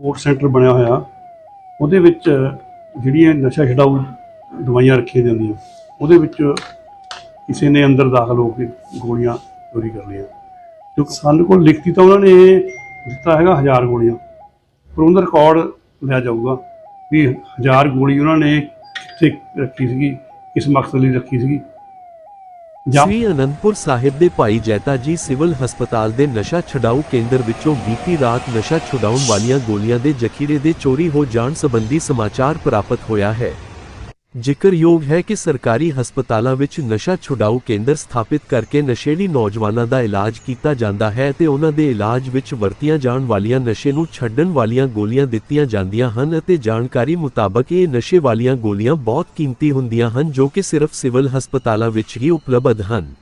Support centre ਬਣਿਆ ਹੋਇਆ, ਉਹਦੇ ਵਿੱਚ ਜਿਹੜੀਆਂ ਨਸ਼ਾ ਛਡਾਊ ਦਵਾਈਆਂ ਰੱਖੀਆਂ ਜਾਂਦੀਆਂ, ਉਹਦੇ ਵਿੱਚ ਕਿਸੇ ਨੇ ਅੰਦਰ ਦਾਖਲ ਹੋ ਕੇ ਗੋਲੀਆਂ ਚੋਰੀ ਕਰ ਲਈਆਂ। ਜੋ ਸਾਨੂੰ ਕੋਲ ਲਿਖਤੀ ਤਾਂ ਉਹਨਾਂ ਨੇ ਦਿੱਤਾ ਹੈਗਾ ਹਜ਼ਾਰ ਗੋਲੀਆਂ, ਪਰ ਉਹਦਾ ਰਿਕਾਰਡ ਲਿਆ ਜਾਊਗਾ ਵੀ ਹਜ਼ਾਰ ਗੋਲੀ ਉਹਨਾਂ ਨੇ ਕਿੱਥੇ ਰੱਖੀ ਸੀਗੀ, ਕਿਸ ਮਕਸਦ ਲਈ ਰੱਖੀ ਸੀਗੀ। ਸ੍ਰੀ ਅਨੰਦਪੁਰ ਸਾਹਿਬ ਦੇ ਭਾਈ ਜੈਤਾ ਜੀ ਸਿਵਲ ਹਸਪਤਾਲ ਦੇ ਨਸ਼ਾ ਛਡਾਊ ਕੇਂਦਰ ਵਿੱਚੋਂ ਬੀਤੀ ਰਾਤ ਨਸ਼ਾ ਛੁਡਾਉਣ ਵਾਲੀਆਂ ਗੋਲੀਆਂ ਦੇ ਜ਼ਖੀਰੇ ਦੇ ਚੋਰੀ ਹੋ ਜਾਣ ਸੰਬੰਧੀ ਸਮਾਚਾਰ ਪ੍ਰਾਪਤ ਹੋਇਆ ਹੈ। ਜ਼ਿਕਰਯੋਗ ਹੈ ਕਿ ਸਰਕਾਰੀ ਹਸਪਤਾਲਾਂ ਵਿੱਚ ਨਸ਼ਾ ਛੁਡਾਊ ਕੇਂਦਰ ਸਥਾਪਿਤ ਕਰਕੇ ਨਸ਼ੇੜੀ ਨੌਜਵਾਨਾਂ ਦਾ ਇਲਾਜ ਕੀਤਾ ਜਾਂਦਾ ਹੈ ਤੇ ਉਹਨਾਂ ਦੇ ਇਲਾਜ ਵਿੱਚ ਵਰਤੀਆਂ ਜਾਣ ਵਾਲੀਆਂ ਨਸ਼ੇ ਨੂੰ ਛੱਡਣ ਵਾਲੀਆਂ ਗੋਲੀਆਂ ਦਿੱਤੀਆਂ ਜਾਂਦੀਆਂ ਹਨ ਅਤੇ ਜਾਣਕਾਰੀ ਮੁਤਾਬਕ ਇਹ ਨਸ਼ੇ ਵਾਲੀਆਂ ਗੋਲੀਆਂ ਬਹੁਤ ਕੀਮਤੀ ਹੁੰਦੀਆਂ ਹਨ ਜੋ ਕਿ ਸਿਰਫ ਸਿਵਲ ਹਸਪਤਾਲਾਂ ਵਿੱਚ ਹੀ ਉਪਲਬਧ ਹਨ।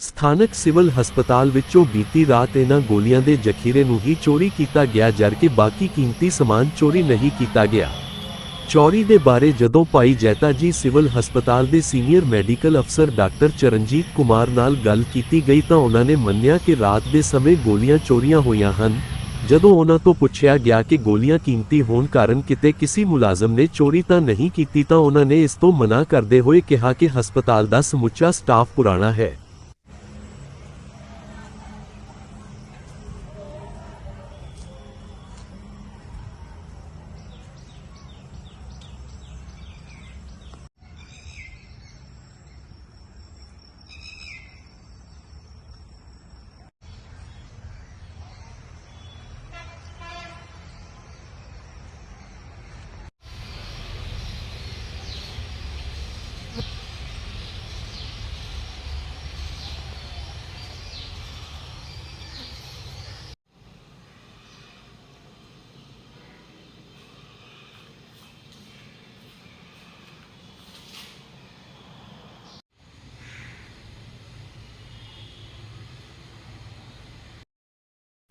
ਸਥਾਨਕ ਸਿਵਲ ਹਸਪਤਾਲ ਵਿੱਚੋਂ ਬੀਤੀ ਰਾਤ ਇਹਨਾਂ ਗੋਲੀਆਂ ਦੇ ਜ਼ਖੀਰੇ ਨੂੰ ਹੀ ਚੋਰੀ ਕੀਤਾ ਗਿਆ, ਜਦਕਿ ਬਾਕੀ ਕੀਮਤੀ ਸਮਾਨ ਚੋਰੀ ਨਹੀਂ ਕੀਤਾ ਗਿਆ। ਚੋਰੀ ਦੇ ਬਾਰੇ ਜਦੋਂ ਭਾਈ ਜੈਤਾ ਜੀ ਸਿਵਲ ਹਸਪਤਾਲ ਦੇ ਸੀਨੀਅਰ ਮੈਡੀਕਲ ਅਫਸਰ ਡਾਕਟਰ ਚਰਨਜੀਤ ਕੁਮਾਰ ਨਾਲ ਗੱਲ ਕੀਤੀ ਗਈ ਤਾਂ ਉਹਨਾਂ ਨੇ ਮੰਨਿਆ ਕਿ ਰਾਤ ਦੇ ਸਮੇਂ ਗੋਲੀਆਂ ਚੋਰੀਆਂ ਹੋਈਆਂ ਹਨ। ਜਦੋਂ ਉਹਨਾਂ ਤੋਂ ਪੁੱਛਿਆ ਗਿਆ ਕਿ ਗੋਲੀਆਂ ਕੀਮਤੀ ਹੋਣ ਕਾਰਨ ਕਿਤੇ ਕਿਸੇ ਮੁਲਾਜ਼ਮ ਨੇ ਚੋਰੀ ਤਾਂ ਨਹੀਂ ਕੀਤੀ ਤਾਂ ਉਹਨਾਂ ਨੇ ਇਸ ਤੋਂ ਮਨਾ ਕਰਦੇ ਹੋਏ ਕਿਹਾ ਕਿ ਹਸਪਤਾਲ ਦਾ ਸਮੁੱਚਾ ਸਟਾਫ ਪੁਰਾਣਾ ਹੈ।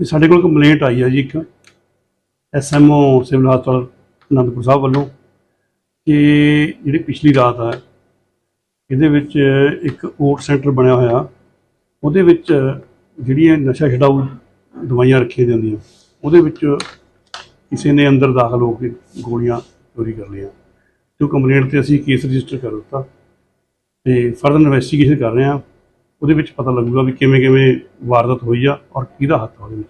ਵੀ ਸਾਡੇ ਕੋਲ ਕੰਪਲੇਂਟ ਆਈ ਹੈ ਜੀ ਇੱਕ ਐਸਐਮਓ ਸਿਵਲ ਹਸਪਤਾਲ ਅਨੰਦਪੁਰ ਸਾਹਿਬ ਵੱਲੋਂ ਕਿ ਜਿਹੜੀ ਪਿਛਲੀ ਰਾਤ ਹੈ ਇਹਦੇ ਵਿੱਚ ਇੱਕ ਓਟ ਸੈਂਟਰ ਬਣਿਆ ਹੋਇਆ, ਉਹਦੇ ਵਿੱਚ ਜਿਹੜੀਆਂ ਨਸ਼ਾ ਛਡਾਊ ਦਵਾਈਆਂ ਰੱਖੀਆਂ ਜਾਂਦੀਆਂ, ਉਹਦੇ ਵਿੱਚ ਕਿਸੇ ਨੇ ਅੰਦਰ ਦਾਖਲ ਹੋ ਕੇ ਗੋਲੀਆਂ ਚੋਰੀ ਕਰ ਲਈਆਂ। ਜੋ ਕੰਪਲੇਂਟ ਤੇ ਅਸੀਂ ਕੇਸ ਰਜਿਸਟਰ ਕਰ ਦਿੱਤਾ ਤੇ ਫਰਦਰ ਇਨਵੈਸਟੀਗੇਸ਼ਨ ਕਰ ਰਹੇ ਹਾਂ। ਉਹਦੇ ਵਿੱਚ ਪਤਾ ਲੱਗੂਗਾ ਵੀ ਕਿਵੇਂ ਕਿਵੇਂ ਵਾਰਦਾਤ ਹੋਈ ਆ ਔਰ ਕਿਹਦਾ ਹੱਥ ਆ ਉਹਦੇ ਵਿੱਚ।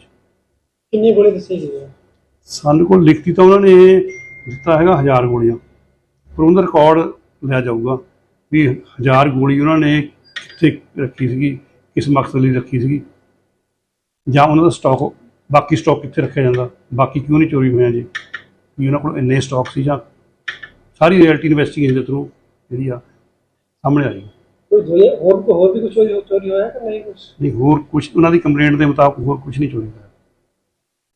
ਕਿੰਨੀ ਗੋਲੀ ਦੱਸੀ ਹੈ ਸਾਡੇ ਕੋਲ ਲਿਖਤੀ ਤਾਂ ਉਹਨਾਂ ਨੇ ਦਿੱਤਾ ਹੈਗਾ ਹਜ਼ਾਰ ਗੋਲੀਆਂ ਪਰ ਉਹਦਾ ਰਿਕਾਰਡ ਲਿਆ ਜਾਊਗਾ ਵੀ ਹਜ਼ਾਰ ਗੋਲੀ ਉਹਨਾਂ ਨੇ ਕਿੱਥੇ ਰੱਖੀ ਸੀਗੀ ਕਿਸ ਮਕਸਦ ਲਈ ਰੱਖੀ ਸੀਗੀ। ਜਾਂ ਉਹਨਾਂ ਦਾ ਸਟਾਕ ਬਾਕੀ ਸਟਾਕ ਕਿੱਥੇ ਰੱਖਿਆ ਜਾਂਦਾ ਬਾਕੀ ਕਿਉਂ ਨਹੀਂ ਚੋਰੀ ਹੋਇਆ ਜੀ? ਵੀ ਉਹਨਾਂ ਕੋਲ ਇੰਨੇ ਸਟਾਕ ਸੀ ਜਾਂ ਸਾਰੀ ਰਿਐਲਿਟੀ ਇਨਵੈਸਟੀਗੇਸ਼ਨ ਦੇ ਥਰੂ ਜਿਹੜੀ ਆ ਸਾਹਮਣੇ ਆਈ ਕੋਈ ਜੁਏ ਹੋਰ ਹੋਰ ਵੀ ਕੁਝ ਚੋਰੀ ਚੋਰੀ ਹੋਇਆ ਕਿ ਨਹੀਂ ਕੁਝ ਨਹੀਂ, ਹੋਰ ਕੁਝ ਉਹਨਾਂ ਦੀ ਕੰਪਲੇਂਟ ਦੇ ਮੁਤਾਬਕ ਹੋਰ ਕੁਝ ਨਹੀਂ ਚੋਰੀ ਹੋਇਆ।